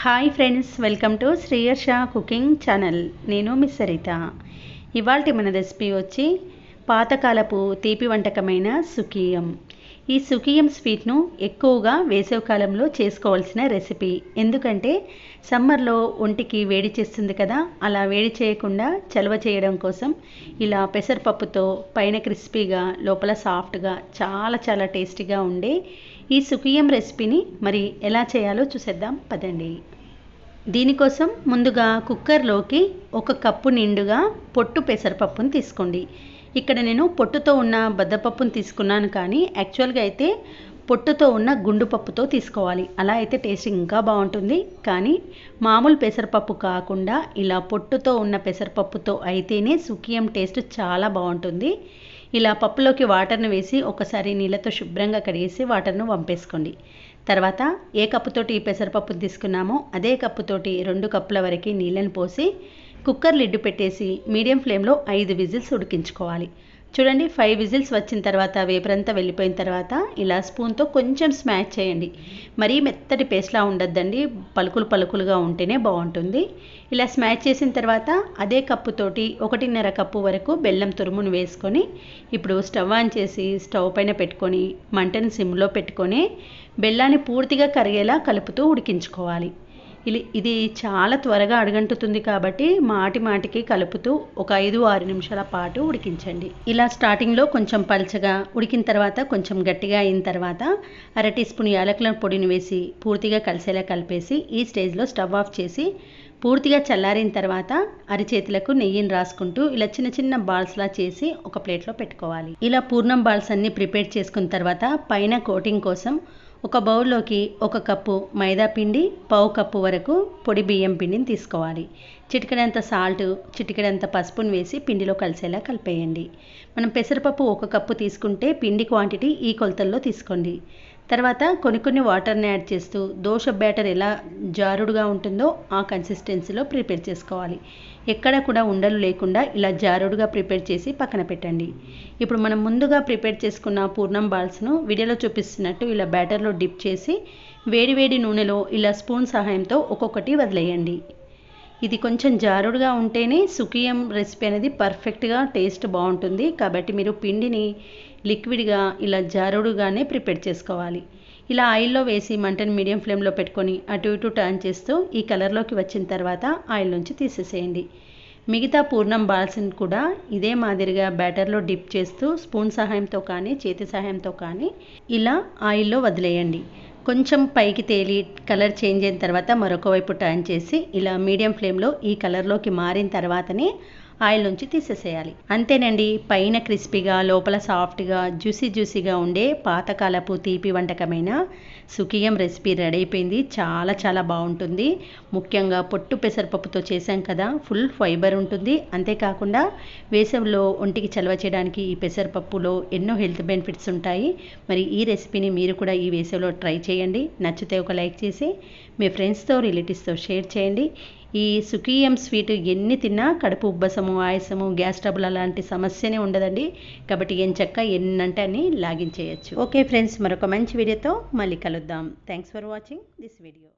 Hi friends welcome to Sriyarsha cooking channel నేను miss Saritha ఇవాళ మన రెసిపీ వచ్చి పాతకాలపు తీపి వంటకమైన సుకీయం. ఈ సుకీయం స్వీట్ను ఎక్కువగా వేసవికాలంలో చేసుకోవాల్సిన రెసిపీ. ఎందుకంటే సమ్మర్లో ఒంటికి వేడి చేస్తుంది కదా అలా వేడి చేయకుండా చలవ చేయడం కోసం ఇలా పెసరపప్పుతో పైన క్రిస్పీగా లోపల సాఫ్ట్గా చాలా చాలా టేస్టీగా ఉండే ఈ సుకీయం రెసిపీని మరి ఎలా చేయాలో చూసేద్దాం పదండి. దీనికోసం ముందుగా కుక్కర్లోకి ఒక కప్పు నిండుగా పొట్టు పెసరపప్పును తీసుకోండి. ఇక్కడ నేను పొట్టుతో ఉన్న బద్దపప్పును తీసుకున్నాను కానీ యాక్చువల్గా అయితే పొట్టుతో ఉన్న గుండు పప్పుతో తీసుకోవాలి. అలా అయితే టేస్ట్ ఇంకా బాగుంటుంది. కానీ మామూలు పెసరపప్పు కాకుండా ఇలా పొట్టుతో ఉన్న పెసరపప్పుతో అయితేనే సుఖియం టేస్ట్ చాలా బాగుంటుంది. ఇలా పప్పులోకి వాటర్ను వేసి ఒకసారి నీళ్ళతో శుభ్రంగా కడిగేసి వాటర్ను వంపేసుకోండి. తర్వాత ఏ కప్పుతోటి ఈ పెసరపప్పు తీసుకున్నామో అదే కప్పుతోటి రెండు కప్పుల వరకు నీళ్ళని పోసి కుక్కర్ లిడ్డు పెట్టేసి మీడియం ఫ్లేమ్లో ఐదు విజిల్స్ ఉడికించుకోవాలి. చూడండి ఫైవ్ విజిల్స్ వచ్చిన తర్వాత వేపరంతా వెళ్ళిపోయిన తర్వాత ఇలా స్పూన్తో కొంచెం స్మాష్ చేయండి. మరీ మెత్తటి పేస్ట్లా ఉండొద్దండి పలుకులు పలుకులుగా ఉంటేనే బాగుంటుంది. ఇలా స్మాష్ చేసిన తర్వాత అదే కప్పుతోటి ఒకటిన్నర కప్పు వరకు బెల్లం తురుమును వేసుకొని ఇప్పుడు స్టవ్ ఆన్ చేసి స్టవ్ పైన పెట్టుకొని మంటను సిమ్లో పెట్టుకొని బెల్లాన్ని పూర్తిగా కరిగేలా కలుపుతూ ఉడికించుకోవాలి. ఇది ఇది చాలా త్వరగా అడుగంటుతుంది కాబట్టి మాటి మాటికి కలుపుతూ ఒక ఐదు ఆరు నిమిషాల పాటు ఉడికించండి. ఇలా స్టార్టింగ్లో కొంచెం పలచగా ఉడికిన తర్వాత కొంచెం గట్టిగా అయిన తర్వాత అర టీ స్పూన్ యాలకుల పొడిని వేసి పూర్తిగా కలిసేలా కలిపేసి ఈ స్టేజ్లో స్టవ్ ఆఫ్ చేసి పూర్తిగా చల్లారిన తర్వాత అరిచేతులకు నెయ్యిని రాసుకుంటూ ఇలా చిన్న చిన్న బాల్స్లా చేసి ఒక ప్లేట్లో పెట్టుకోవాలి. ఇలా పూర్ణం బాల్స్ అన్ని ప్రిపేర్ చేసుకున్న తర్వాత పైన కోటింగ్ కోసం ఒక బౌల్లోకి ఒక కప్పు మైదా పిండి పావు కప్పు వరకు పొడి బియ్యం పిండిని తీసుకోవాలి. చిటికడంత సాల్ట్ చిటికడంత పసుపును వేసి పిండిలో కలిసేలా కలిపేయండి. మనం పెసరపప్పు ఒక కప్పు తీసుకుంటే పిండి క్వాంటిటీ ఈ కొలతల్లో తీసుకోండి. తర్వాత కొన్ని కొన్ని వాటర్ని యాడ్ చేస్తూ దోశ బ్యాటర్ ఎలా జారుడుగా ఉంటుందో ఆ కన్సిస్టెన్సీలో ప్రిపేర్ చేసుకోవాలి. ఎక్కడ కూడా ఉండలు లేకుండా ఇలా జారుడుగా ప్రిపేర్ చేసి పక్కన పెట్టండి. ఇప్పుడు మనం ముందుగా ప్రిపేర్ చేసుకున్న పూర్ణం బాల్స్ను వీడియోలో చూపిస్తున్నట్టు ఇలా బ్యాటర్లో డిప్ చేసి వేడివేడి నూనెలో ఇలా స్పూన్ సహాయంతో ఒక్కొక్కటి వదిలేయండి. ఇది కొంచెం జారుడుగా ఉంటేనే సుఖీయం రెసిపీ అనేది పర్ఫెక్ట్గా టేస్ట్ బాగుంటుంది. కాబట్టి మీరు పిండిని లిక్విడ్గా ఇలా జారుడుగానే ప్రిపేర్ చేసుకోవాలి. ఇలా ఆయిల్లో వేసి మంటను మీడియం ఫ్లేమ్లో పెట్టుకొని అటు ఇటు టర్న్ చేస్తూ ఈ కలర్లోకి వచ్చిన తర్వాత ఆయిల్ నుంచి తీసేసేయండి. మిగతా పూర్ణం బాల్స్ని కూడా ఇదే మాదిరిగా బ్యాటర్లో డిప్ చేస్తూ స్పూన్ సహాయంతో కానీ చేతి సహాయంతో కానీ ఇలా ఆయిల్లో వదిలేయండి. కొంచెం పైకి తేలి కలర్ చేంజ్ అయిన తర్వాత మరొక వైపు టర్న్ చేసి ఇలా మీడియం ఫ్లేమ్లో ఈ కలర్లోకి మారిన తర్వాతనే ఆయిల్ నుంచి తీసేసేయాలి. అంతేనండి పైన క్రిస్పీగా లోపల సాఫ్ట్గా జ్యూసీ జ్యూసీగా ఉండే పాతకాలపు తీపి వంటకమైన సుఖీయం రెసిపీ రెడీ అయిపోయింది. చాలా చాలా బాగుంటుంది. ముఖ్యంగా పొట్టు పెసరపప్పుతో చేశాం కదా ఫుల్ ఫైబర్ ఉంటుంది. అంతేకాకుండా వేసవిలో ఒంటికి చలవ చేయడానికి ఈ పెసరపప్పులో ఎన్నో హెల్త్ బెనిఫిట్స్ ఉంటాయి. మరి ఈ రెసిపీని మీరు కూడా ఈ వేసవిలో ట్రై చేయండి. నచ్చితే ఒక లైక్ చేసి మీ ఫ్రెండ్స్తో రిలేటివ్స్తో షేర్ చేయండి. ఈ సుఖీయం స్వీట్ ఎన్ని తిన్నా కడుపు ఉబ్బసము ఆయాసము గ్యాస్ ట్రబుల్ అలాంటి సమస్యనే ఉండదండి. కాబట్టి ఏం చక్క ఎన్నంటే అని లాగిన్ చేయొచ్చు ఓకే ఫ్రెండ్స్ మరొక మంచి వీడియోతో మళ్ళీ కలుద్దాం. Thanks for watching this video.